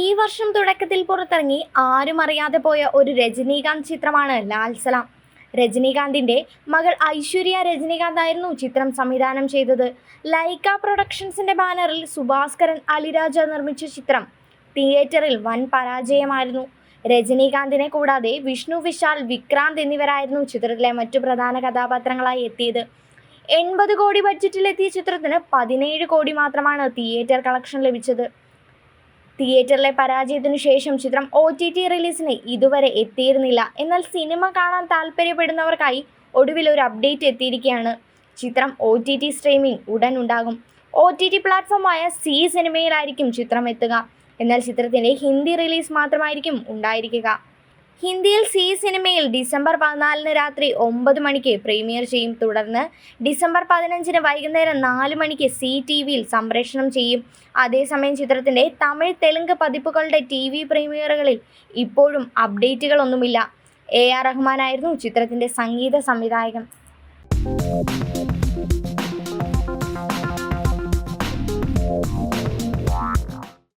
ഈ വർഷം തുടക്കത്തിൽ പുറത്തിറങ്ങി ആരും അറിയാതെ പോയ ഒരു രജനീകാന്ത് ചിത്രമാണ് ലാൽ സലാം. രജനീകാന്തിന്റെ മകൾ ഐശ്വര്യ രജനീകാന്ത് ആയിരുന്നു ചിത്രം സംവിധാനം ചെയ്തത്. ലൈക്ക പ്രൊഡക്ഷൻസിന്റെ ബാനറിൽ സുഭാസ്കരൻ അലിരാജ നിർമ്മിച്ച ചിത്രം. തിയേറ്ററിൽ വൻ പരാജയമായിരുന്നു. രജനീകാന്തിനെ കൂടാതെ വിഷ്ണു വിശാൽ വിക്രാന്ത് എന്നിവരായിരുന്നു ചിത്രത്തിലെ മറ്റു പ്രധാന കഥാപാത്രങ്ങളായി എത്തിയത്. എൺപത് കോടി ബഡ്ജറ്റിലെത്തിയ ചിത്രത്തിന് പതിനേഴ് കോടി മാത്രമാണ് തിയേറ്റർ കളക്ഷൻ ലഭിച്ചത്. തിയേറ്ററിലെ പരാജയത്തിനു ശേഷം ചിത്രം ഒ ടി ടി റിലീസിന് ഇതുവരെ എത്തിയിരുന്നില്ല. എന്നാൽ സിനിമ കാണാൻ താല്പര്യപ്പെടുന്നവർക്കായി ഒടുവിൽ ഒരു അപ്ഡേറ്റ് എത്തിയിരിക്കുകയാണ്. ചിത്രം ഒ ടി ടി സ്ട്രീമിംഗ് ഉടൻ ഉണ്ടാകും ഒ ടി ടി പ്ലാറ്റ്ഫോമായ സി സിനിമയിലായിരിക്കും ചിത്രം എത്തുക. എന്നാൽ ചിത്രത്തിന്റെ ഹിന്ദി റിലീസ് മാത്രമായിരിക്കും ഉണ്ടായിരിക്കുക. ഹിന്ദിയിൽ സി സിനിമയിൽ ഡിസംബർ പതിനാലിന് രാത്രി ഒമ്പത് മണിക്ക് പ്രീമിയർ ചെയ്യും. തുടർന്ന് ഡിസംബർ പതിനഞ്ചിന് വൈകുന്നേരം നാല് മണിക്ക് സി ടി വിയിൽ സംപ്രേഷണം ചെയ്യും. അതേസമയം ചിത്രത്തിന്റെ തമിഴ് തെലുങ്ക് പതിപ്പുകളുടെ ടി വി പ്രീമിയറുകളിൽ ഇപ്പോഴും അപ്ഡേറ്റുകളൊന്നുമില്ല. എ ആർ റഹ്മാനായിരുന്നു ചിത്രത്തിന്റെ സംഗീത സംവിധായകൻ.